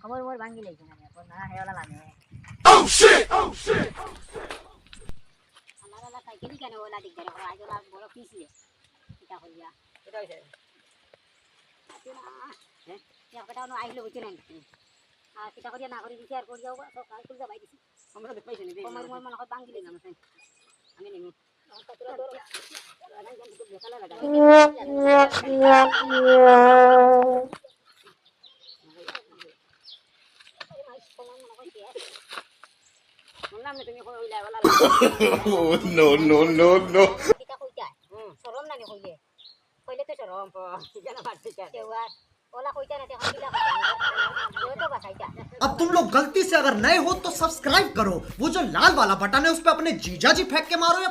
খবর মোর ভাঙ্গি লাইছে না এখন না হে ওলা লামে আমার ওলা সাইকেলই কেন ওলা দিক ধরে আজ ওলা বড় পিছিয়ে কিতা করিয়া এটা হইছে হ্যাঁ আইলো আর কিতা করিয়া না করি দিছি আর করি সব কাজ করে যাবাই দিছি আমরা দেখ পাইছি নি কমার মন মনে হয় বাঙ্গি লই যাম আমি নেমি না Oh, no, no, no, no. সরম না নি কইলে কইলে তো সরম কেন পারছি ওলা কইতা না अब तुम लोग गलती से अगर नए हो तो सब्सक्राइब करो। वो जो लाल वाला बटन है, उस पर अपने जीजा जी फेंक के मारो या